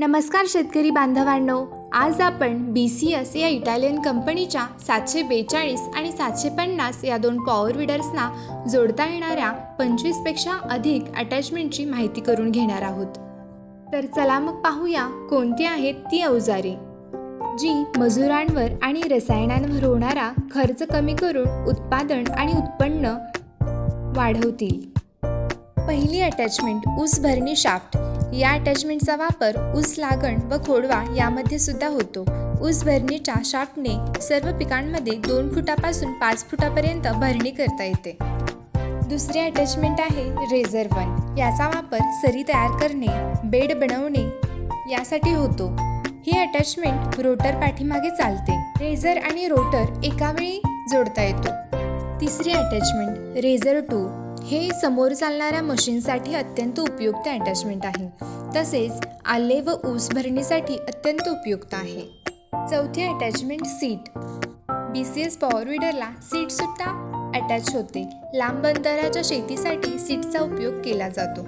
नमस्कार शेतकरी बांधवांनो आज आपण बी सी एस या इटालियन कंपनीच्या सातशे बेचाळीस आणि सातशे पन्नास या दोन पॉवर विडर्सना जोडता येणाऱ्या पंचवीसपेक्षा अधिक अटॅचमेंटची माहिती करून घेणार आहोत. तर चला मग पाहूया कोणती आहेत ती अवजारे. जी मजुरांवर आणि रसायनांवर होणारा खर्च कमी करून उत्पादन आणि उत्पन्न वाढवतील. पहिली अटॅचमेंट ऊस भरणी शाफ्ट या अटॅचमेंटचा वापर ऊस लागण व खोडवा यामध्ये सुद्धा होतो. ऊस भरणीच्या शाफ्टने सर्व पिकांमध्ये दोन फुटापासून पाच फुटापर्यंत भरणी करता येते. दुसरी अटॅचमेंट आहे रेझर वन याचा वापर सरी तयार करणे बेड बनवणे यासाठी होतो. ही अटॅचमेंट रोटर पाठीमागे चालते. रेझर आणि रोटर एकावेळी जोडता येतो. तिसरी अटॅचमेंट रेझर टू हे समोर चालणाऱ्या मशीनसाठी अत्यंत उपयुक्त अटॅचमेंट आहे. तसेच आले व ऊस भरणीसाठी अत्यंत उपयुक्त आहे. चौथी attachment seat B C S power विडरला सीटसुद्धा अटॅच होते. लांब अंतराच्या शेतीसाठी सीटचा उपयोग केला जातो.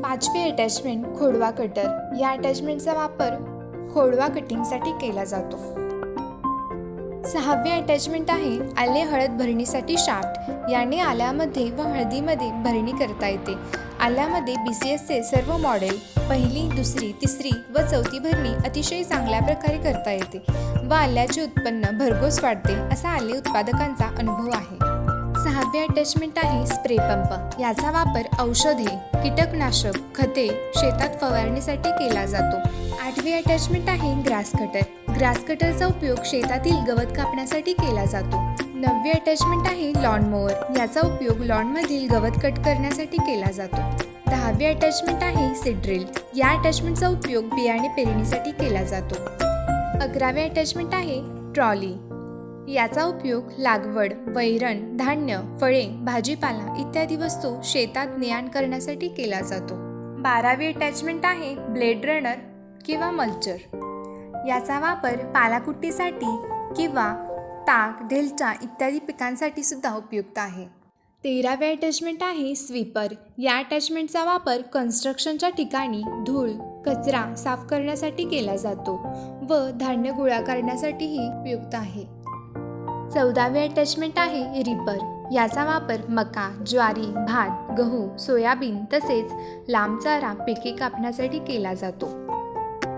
पाचवी अटॅचमेंट खोडवा कटर या अटॅचमेंटचा वापर खोडवा कटिंगसाठी केला जातो. सहावी अटॅचमेंट आहे आले हळद भरणीसाठी शाफ्ट याने आल्यामध्ये व हळदीमध्ये भरणी करता येते. आल्यामध्ये बी सी एसचे सर्व मॉडेल पहिली दुसरी तिसरी व चौथी भरणी अतिशय चांगल्या प्रकारे करता येते व आल्याचे उत्पन्न भरघोस वाढते असा आले उत्पादकांचा अनुभव आहे. सहावी अटॅचमेंट आहे स्प्रे पंप याचा वापर औषधे कीटकनाशक खते शेतात फवारणीसाठी केला जातो. आठवी अटॅचमेंट आहे ग्रास कटर ग्रास कटरचा उपयोग शेतातील गवत कापण्यासाठी केला जातो. नववी अटॅचमेंट आहे लॉन मोअर याचा उपयोग लॉनमधील गवत कट करण्यासाठी केला जातो. दहावी अटॅचमेंट आहे सिड्रिल या अटॅचमेंटचा उपयोग बियाणे पेरणीसाठी केला जातो. अकरावी अटॅचमेंट आहे ट्रॉली याचा उपयोग लागवड वैरण धान्य फळे भाजीपाला इत्यादी वस्तू शेतात ने आण करण्यासाठी केला जातो. बारावी अटॅचमेंट आहे ब्लेड रनर किंवा मल्चर याचा वापर पालाकुट्टीसाठी किंवा ताक ढेलचा इत्यादी पिकांसाठी सुद्धा उपयुक्त आहे. तेरावे अटॅचमेंट आहे स्वीपर या अटॅचमेंटचा वापर कन्स्ट्रक्शनच्या ठिकाणी धूळ कचरा साफ करण्यासाठी केला जातो व धान्य गोळा करण्यासाठीही उपयुक्त आहे. चौदावे अटॅचमेंट आहे रिपर. याचा वापर मका ज्वारी भात गहू सोयाबीन तसेच लांब चारा पिके कापण्यासाठी केला जातो.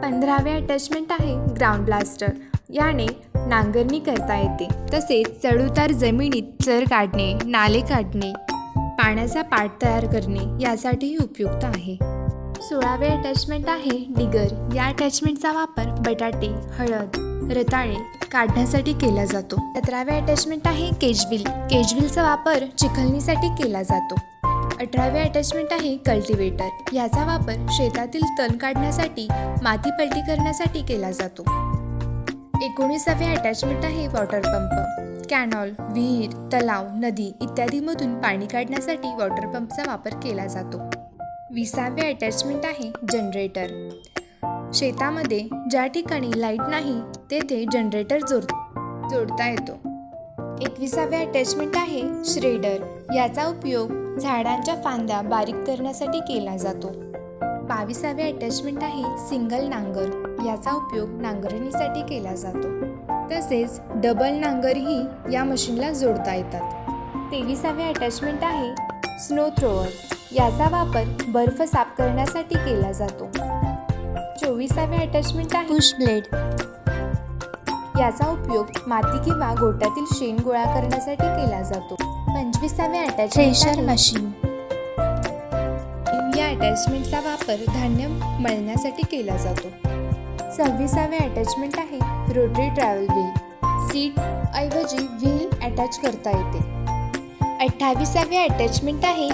पंधरावे अटॅचमेंट आहे ग्राउंड ब्लास्टर याने नांगरणी करता येते. तसेच चढउतार जमिनीत चर काढणे नाले काढणे पाण्याचा पाट तयार करणे यासाठीही उपयुक्त आहे. सोळावे अटॅचमेंट आहे डिगर या अटॅचमेंटचा वापर बटाटे हळद रताळे काढण्यासाठी केला जातो. सतरावे अटॅचमेंट आहे केजविल. केजविलचा वापर चिखलणीसाठी केला जातो. अठरावे अटॅचमेंट आहे कल्टिवेटर याचा वापर शेतातील तण काढण्यासाठी माती पलटी करण्यासाठी केला जातो. एकोणीसावे अटॅचमेंट आहे वॉटर पंप कॅनॉल विहीर तलाव नदी इत्यादीमधून पाणी काढण्यासाठी वॉटर पंपचा वापर केला जातो. विसावे अटॅचमेंट आहे जनरेटर शेतामध्ये ज्या ठिकाणी लाइट नाही तेथे जनरेटर जोड जोडता येतो. एकविसावे अटॅचमेंट आहे श्रेडर. याचा उपयोग झाडांच्या फांद्या बारीक करण्यासाठी केला जातो. बावीसावे अटॅचमेंट आहे सिंगल नांगर. याचा उपयोग नांगरणीसाठी केला जातो. तसेच डबल नांगरही या मशीनला जोडता येतात. तेविसावे अटॅचमेंट आहे स्नो थ्रोअर याचा वापर बर्फ साफ करण्यासाठी केला जातो. चोवीसावे अटॅचमेंट आहे. पुश ब्लेड याचा उपयोग माती किंवा गोट्यातील शेण गोळा करण्यासाठी केला जातो. पंचवीसावे अटॅचमेंट मशीन या अटॅचमेंटचा वापर धान्य मळण्यासाठी केला जातो. सव्वीसावे अटॅचमेंट आहे रोटरी ट्रॅव्हल व्हील सीट ऐवजी व्हील अटॅच करता येते. अठ्ठावीसावे अटॅचमेंट आहे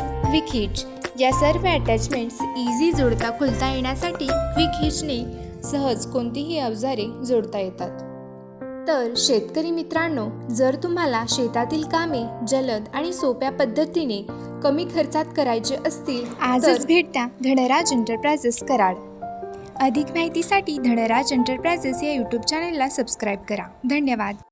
हिच या सर्व अटॅचमेंट्स इझी जोडता खोलता येण्यासाठी क्विक हिचने सहज कोणतीही अवजारे जोडता येतात. तर शेतकरी मित्रांनो जर तुम्हाला शेतातील कामे जलद आणि सोप्या पद्धतीने कमी खर्चात करायचे असतील आजच भेट द्या धनराज एंटरप्राइजेस कराड. अधिक माहितीसाठी धनराज एंटरप्राइजेस या यूट्यूब चॅनलला सबस्क्राईब करा. धन्यवाद.